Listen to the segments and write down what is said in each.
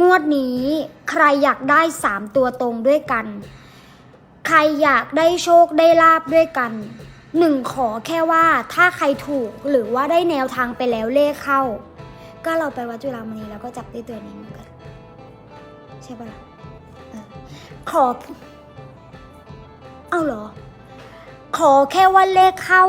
งวดนี้ใครอยากได้สามตัวตรงด้วยกัน ใครอยากได้โชคได้ลาบด้วยกันหนึ่งขอแค่ว่าถ้าใครถูกหรือว่าได้แนวทางไปแล้วเลขเข้า ก็เราไปวัดจุฬามณีแล้วก็จับได้ตัวนี้เหมือนกันใช่ปะล่ะขอ เอาเหรอ ขอแค่ว่าเลขเข้า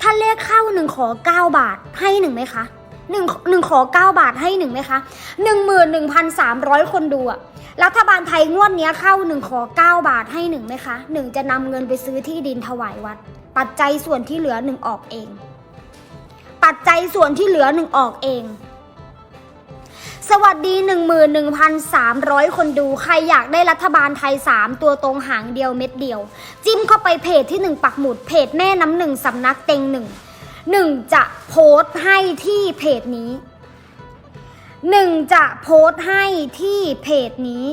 ถ้าเลขเข้าหนึ่งขอเก้าบาทให้หนึ่งไหมคะ หนึ่งหนึ่งขอเก้าบาทให้หนึ่งไหมคะหนึ่งหมื่นหนึ่งพันสามร้อยคนดูอะรัฐบาลไทยงวดนี้เข้าหนึ่งขอเก้าบาทให้หนึ่งไหมคะหนึ่งจะนำเงินไปซื้อที่ดินถวายวัด ปัจจัยส่วนที่เหลือหนึ่งออกเอง ปัจจัยส่วนที่เหลือหนึ่งออกเอง สวัสดี 11,300 คนดูใครอยากได้รัฐบาลไทย 3 ตัวตรงหางเดียวเม็ดเดียว จิ้มเข้าไปเพจที่ 1 ปักหมุดเพจแม่น้ำหนึ่งสำนักเต็งหนึ่ง หนึ่งจะโพสต์ให้ที่เพจนี้หนึ่งจะโพสต์ให้ที่เพจนี้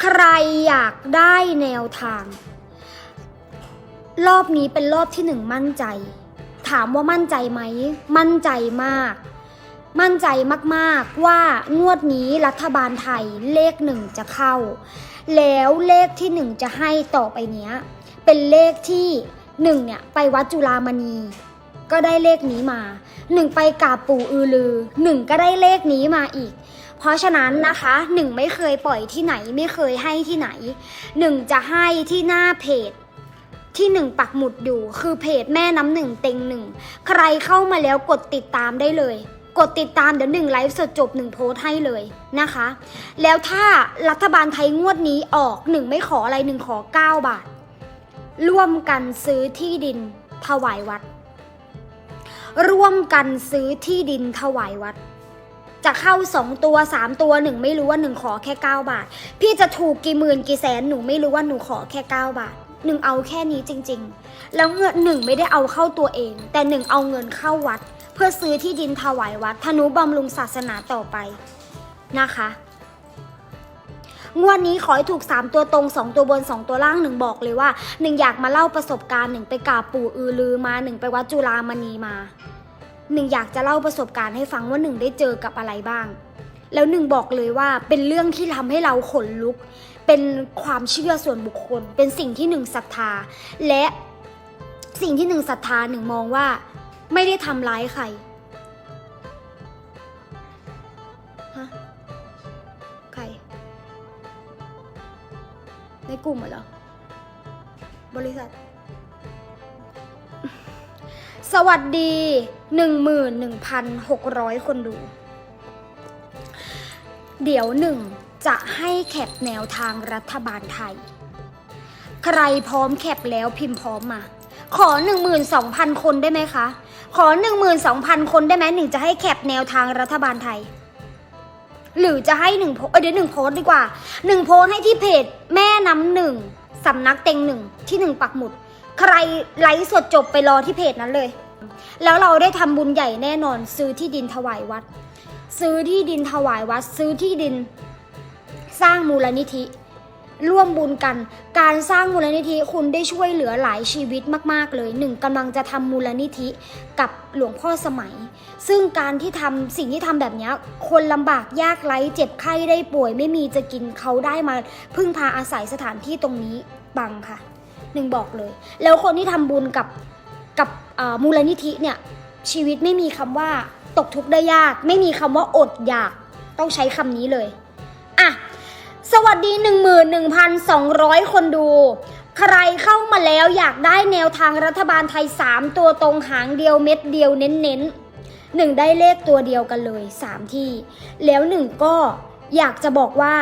ใครอยากได้แนวทาง รอบนี้เป็นรอบที่หนึ่งมั่นใจ ถามว่ามั่นใจไหม มั่นใจมาก มั่นใจมากๆว่างวดนี้รัฐบาลไทยเลขหนึ่งจะเข้า แล้วเลขที่หนึ่งจะให้ต่อไปเนี้ย เป็นเลขที่หนึ่งเนี่ยไปวัดจุฬามณี ก็ได้เลขนี้มาหนึ่งไปกาบปู่อือลือหนึ่งก็ได้เลขนี้มาอีก เพราะฉะนั้นนะคะหนึ่งไม่เคยปล่อยที่ไหนไม่เคยให้ที่ไหนหนึ่งจะให้ที่หน้าเพจที่หนึ่งปักหมุดอยู่คือเพจแม่น้ำหนึ่งเต็งหนึ่งใครเข้ามาแล้วกดติดตามได้เลย กดติดตามเดี๋ยวหนึ่งไลฟ์สดจบหนึ่งโพสให้เลยนะคะ แล้วถ้ารัฐบาลไทยงวดนี้ออกหนึ่งไม่ขออะไรหนึ่งขอ 9 บาท ร่วมกันซื้อที่ดินถวายวัด ร่วมกันซื้อที่ดินถวายวัด จะเข้าสองตัวสามตัวหนึ่งไม่รู้ว่าหนึ่งขอแค่ 9 บาท พี่จะถูกกี่หมื่นกี่แสนหนูไม่รู้ว่าหนูขอแค่ 9 บาทหนึ่งเอาแค่นี้จริง ๆ แล้วเงินหนึ่งไม่ได้เอาเข้าตัวเอง แต่หนึ่งเอาเงินเข้าวัด เพื่อซื้อที่ดินถวายวัดธนุบำรุงศาสนาต่อไปนะคะ งวดนี้ขอให้ถูก 3 ตัวตรง 2 ตัวบน 2 ตัวล่างหนึ่งบอกเลยว่าหนึ่งอยากมาเล่าประสบการณ์หนึ่งไปกราบปู่อือลือมาหนึ่งไปวัดจุฬามณีมาหนึ่งอยากจะเล่าประสบการณ์ให้ฟังว่าหนึ่งได้เจอกับอะไรบ้าง แล้วหนึ่งบอกเลยว่าเป็นเรื่องที่ทำให้เราขนลุก เป็นความเชื่อส่วนบุคคล เป็นสิ่งที่หนึ่งศรัทธา และสิ่งที่หนึ่งศรัทธาหนึ่งมองว่า ไม่ได้ทำร้ายใครฮะใคร ในกลุ่มเหรอ บริษัท สวัสดี 11,600 คนดู เดี๋ยวหนึ่งจะให้แคปแนวทางรัฐบาลไทย ใครพร้อมแคปแล้วพิมพ์พร้อมมา ขอ 12,000 คนได้ไหมคะ ขอ 12,000 คนได้ไหมหนึ่งจะให้แคปแนวทางรัฐบาลไทย หรือจะให้หนึ่งโพเอ้เดี๋ยวหนึ่งโพสดีกว่าหนึ่งโพสให้ที่เพจแม่น้ำหนึ่งสำนักเต็งหนึ่งที่หนึ่งปักหมุด ใครไลฟ์สดจบไปรอที่เพจนั้นเลย แล้วเราได้ทำบุญใหญ่แน่นอน ซื้อที่ดินถวายวัด ซื้อที่ดินถวายวัด ซื้อที่ดิน สร้างมูลนิธิ ร่วมบุญกัน การสร้างมูลนิธิคุณได้ช่วยเหลือหลายชีวิตมาก ๆ เลยหนึ่งกำลังจะทำมูลนิธิกับหลวงพ่อสมัย ซึ่งการที่ทำสิ่งที่ทำแบบนี้คนลำบากยากไร้เจ็บไข้ได้ป่วย ไม่มีจะกินเขาได้มาพึ่งพาอาศัยสถานที่ตรงนี้บังค่ะหนึ่งบอกเลย แล้วคนที่ทำบุญกับกับมูลนิธิเนี่ยชีวิตไม่มีคำว่าตกทุกข์ได้ยาก ไม่มีคำว่าอดอยากต้องใช้คำนี้เลย สวัสดี 11,200 คนดู ใครเข้ามาแล้วอยากได้แนวทางรัฐบาลไทย 3 ตัวตรงหางเดียวเม็ดเดียวเน้นๆหนึ่งได้เลขตัวเดียวกันเลย 3 ที่ แล้วหนึ่งก็อยากจะบอกว่า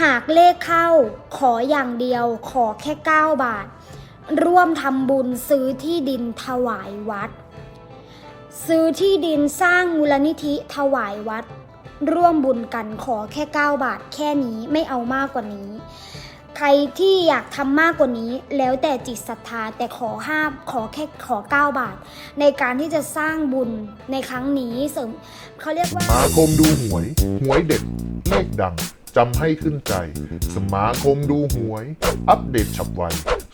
หากเลขเข้า ขออย่างเดียว ขอแค่ 9 บาท ร่วมทำบุญซื้อที่ดินถวายวัด ซื้อที่ดินสร้างมูลนิธิถวายวัด ร่วมบุญกันขอแค่ 9 บาทแค่นี้ไม่เอามากกว่านี้ ใครที่อยากทำมากกว่านี้แล้วแต่จิตศรัทธาแต่ขอห้าขอแค่ขอ 9 บาท ในการที่จะสร้างบุญในครั้งนี้เสริมเขาเรียกว่า สมาคมดูหวย หวยเด็ดเลขดัง จำให้ขึ้นใจ สมาคมดูหวย อัปเดตฉับไว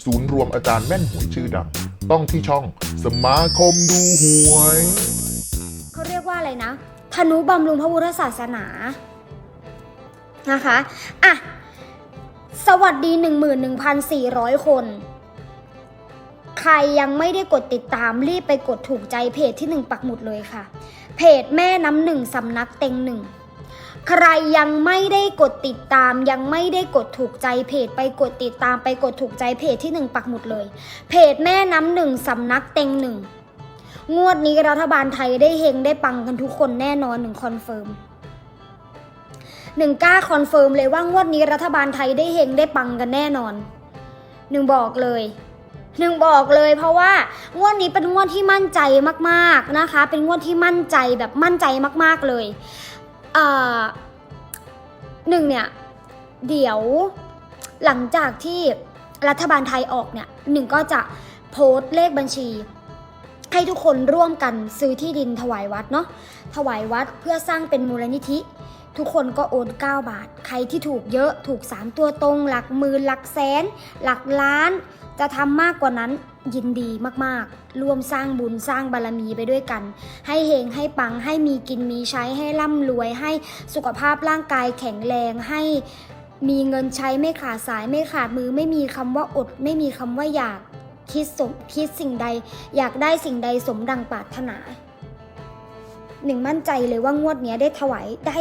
ศูนย์รวมอาจารย์แม่นหวยชื่อดัง ต้องที่ช่อง สมาคมดูหวย เขาเรียกว่าอะไรนะ ธนุบำรุงพระพุทธศาสนานะคะอะสวัสดี 11,400 คน ใครยังไม่ได้กดติดตามรีบไปกดถูกใจเพจที่หนึ่งปักหมุดเลยค่ะ เพจแม่น้ำหนึ่งสำนักเต็งหนึ่งใครยังไม่ได้กดติดตามยังไม่ได้กดถูกใจเพจไปกดติดตามไปกดถูกใจเพจที่หนึ่งปักหมุดเลย เพจแม่น้ำหนึ่งสำนักเต็งหนึ่ง งวดนี้รัฐบาลไทยได้เฮงได้ปังกันทุกคนแน่นอนหนึ่งคอนเฟิร์มหนึ่งกล้าคอนเฟิร์มเลยว่างวดนี้รัฐบาลไทยได้เฮงได้ปังกันแน่นอนหนึ่งบอกเลยหนึ่งบอกเลยเพราะว่างวดนี้เป็นงวดที่มั่นใจมากๆนะคะ เป็นงวดที่มั่นใจแบบมั่นใจมากๆเลยเหนึ่งเนี่ยเดี๋ยวหลังจากที่รัฐบาลไทยออกเนี่ยหนึ่งก็จะโพสต์เลขบัญชี ให้ทุกคนร่วมกันซื้อที่ดินถวายวัดเนาะถวายวัดเพื่อสร้างเป็นมูลนิธิ ทุกคนก็โอน 9 บาท ใครที่ถูกเยอะถูก 3 ตัวตรง หลักหมื่นหลักแสน หลักล้าน จะทำมากกว่านั้นยินดีมากๆ ร่วมสร้างบุญสร้างบารมีไปด้วยกัน ให้เฮงให้ปังให้มีกินมีใช้ให้ร่ำรวยให้สุขภาพร่างกายแข็งแรงให้มีเงินใช้ไม่ขาดสายไม่ขาดมือไม่มีคำว่าอด ไม่มีคำว่าอยาก คิดสมคิดสิ่งใด อยากได้สิ่งใดสมดังปรารถนา หนึ่งมั่นใจเลยว่างวดนี้ได้ถวายได้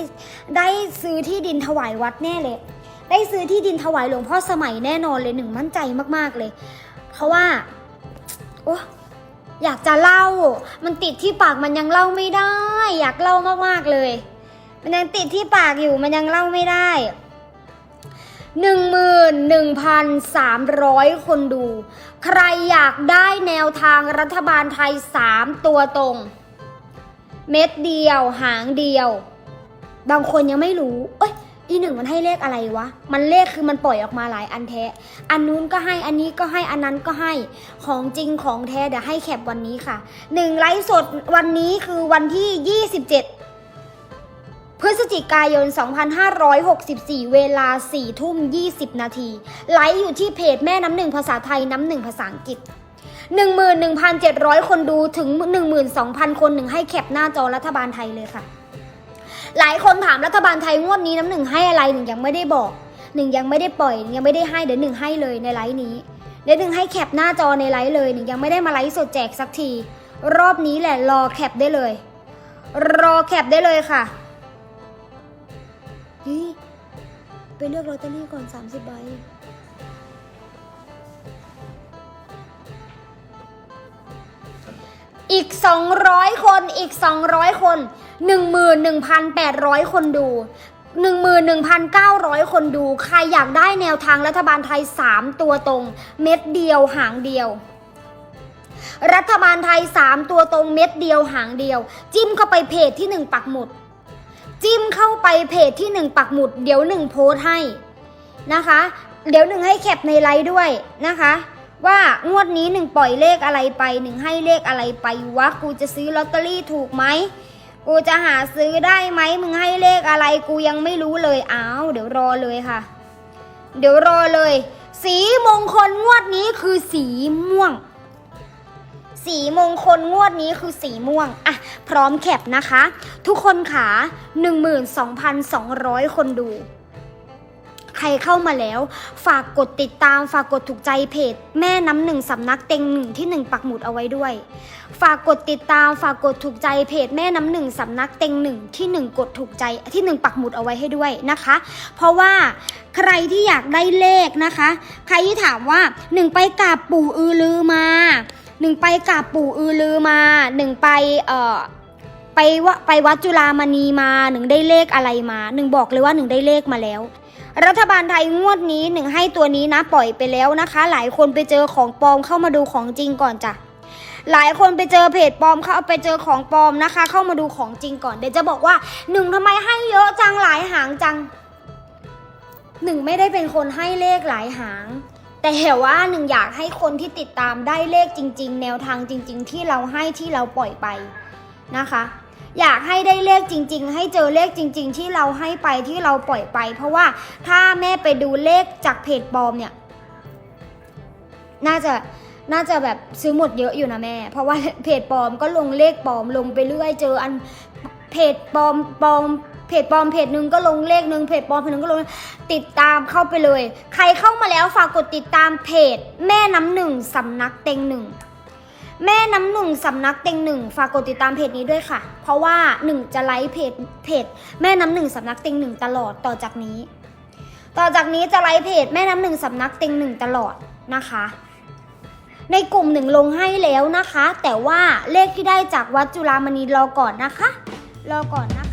ได้ซื้อที่ดินถวายวัดแน่เลย ได้ซื้อที่ดินถวายหลวงพ่อสมัยแน่นอนเลยหนึ่งมั่นใจมากๆเลย เพราะว่าโอ้อยากจะเล่า มันติดที่ปากมันยังเล่าไม่ได้ อยากเล่ามากๆเลย มันยังติดที่ปากอยู่มันยังเล่าไม่ได้ หนึ่งหมื่นหนึ่งพันสามร้อยคนดู ใครอยากได้แนวทางรัฐบาลไทยสามตัวตรง เม็ดเดียว หางเดียว บางคนยังไม่รู้ เอ้ย อีหนึ่งมันให้เลขอะไรวะ มันเลขคือมันปล่อยออกมาหลายอันแท้ อันนู้นก็ให้ อันนี้ก็ให้ อันนั้นก็ให้ ของจริงของแท้เดี๋ยวให้แคปวันนี้ค่ะหนึ่งไลฟ์สดวันนี้คือวันที่ 27 พฤศจิกายน 2564 เวลา 4 ทุ่ม 20 นาที ไลฟ์อยู่ที่เพจแม่น้ำหนึ่งภาษาไทยน้ำหนึ่งภาษาอังกฤษ 11,700 คนดูถึง 12,000 คนหนึ่งให้แคปหน้าจอรัฐบาลไทยเลยค่ะ หลายคนถามรัฐบาลไทยงวดนี้น้ำหนึ่งให้อะไรหนึ่งยังไม่ได้บอกหนึ่งยังไม่ได้ปล่อยยังไม่ได้ให้เดี๋ยวหนึ่งให้เลยในไลฟ์นี้เดี๋ยวหนึ่งให้แคปหน้าจอในไลฟ์เลยหนึ่งยังไม่ได้มาไลฟ์สดแจกสักที รอบนี้แหละรอแคปได้เลย รอแคปได้เลยค่ะ เลือกลอตเตอรี่ก่อน 30 ใบอีก 200 คนอีก 200 คน 11,800 คนดู 11,900 คนดู ใครอยากได้แนวทางรัฐบาลไทย 3 ตัวตรง เม็ดเดียวหางเดียว รัฐบาลไทย 3 ตัวตรงเม็ดเดียวหางเดียว จิ้มเข้าไปเพจที่ 1 ปักหมุด จิ้มเข้าไปเพจที่ 1 ปักหมุดเดี๋ยวหนึ่งโพสต์ให้นะคะ เดี๋ยวหนึ่งให้แคปในไลฟ์ด้วยนะคะ ว่างวดนี้หนึ่งปล่อยเลขอะไรไปหนึ่งให้เลขอะไรไปวะกูจะซื้อลอตเตอรี่ถูกไหมกูจะหาซื้อได้ไหมมึงให้เลขอะไรกูยังไม่รู้เลยอ้าวเดี๋ยวรอเลยค่ะ เดี๋ยวรอเลย สีมงคลงวดนี้คือสีม่วง สีมงคลงวดนี้คือสีม่วงอะพร้อมแคปนะคะ ทุกคนขา12,200 คนดูใครเข้ามาแล้ว ฝากกดติดตาม ฝากกดถูกใจเพจ แม่น้ำหนึ่งสำนักเต็งหนึ่งที่หนึ่งปักหมุดเอาไว้ด้วย ฝากกดติดตาม ฝากกดถูกใจเพจแม่น้ำหนึ่งสำนักเต็งหนึ่งที่หนึ่งกดถูกใจที่หนึ่งปักหมุดเอาไว้ให้ด้วยนะคะ เพราะว่าใครที่อยากได้เลขนะคะ ใครที่ถามว่าหนึ่งไปกราบปู่อือลือมา หนึ่งไปกราบปู่อือลือมาหนึ่งไปเอ่อไปวะไปวัดจุฬามณีมาหนึ่งได้เลขอะไรมาหนึ่งบอกเลยว่าหนึ่งได้เลขมาแล้ว รัฐบาลไทยงวดนี้หนึ่งให้ตัวนี้นะปล่อยไปแล้วนะคะ หลายคนไปเจอของปลอมเข้ามาดูของจริงก่อนจ้ะหลายคนไปเจอเพจปลอมเข้าไปเจอของปลอมนะคะ เข้ามาดูของจริงก่อนเดี๋ยวจะบอกว่าหนึ่งทำไมให้เยอะจังหลายหางจังหนึ่งไม่ได้เป็นคนให้เลขหลายหาง แต่ว่าหนึ่งอยากให้คนที่ติดตามได้เลขจริง ๆ แนวทางจริง ๆ ที่เราให้ที่เราปล่อยไปนะคะ อยากให้ได้เลขจริง ๆ ให้เจอเลขจริง ๆ ที่เราให้ไปที่เราปล่อยไป เพราะว่าถ้าแม่ไปดูเลขจากเพจปลอมเนี่ย น่าจะน่าจะแบบซื้อหมดเยอะอยู่นะแม่ เพราะว่าเพจปลอมก็ลงเลขปลอมลงไปเรื่อยเจออันเพจปลอมปลอม เพจปลอมเพจหนึ่งก็ลงเลขหนึ่งเพจปลอมเพจหนึ่งก็ลงติดตามเข้าไปเลย ใครเข้ามาแล้วฝากกดติดตามเพจ แม่น้ำหนึ่งสำนักเต็งหนึ่งแม่น้ำหนึ่งสำนักเต็งหนึ่งฝากกดติดตามเพจนี้ด้วยค่ะ เพราะว่าหนึ่งจะไลฟ์เพจเพจแม่น้ำหนึ่งสำนักเต็งหนึ่งตลอดต่อจากนี้ ต่อจากนี้จะไลฟ์เพจแม่น้ำหนึ่งสำนักเต็งหนึ่งตลอดนะคะ ในกลุ่มหนึ่งลงให้แล้วนะคะ แต่ว่าเลขที่ได้จากวัดจุฬามณีรอก่อนนะคะ รอก่อนนะคะ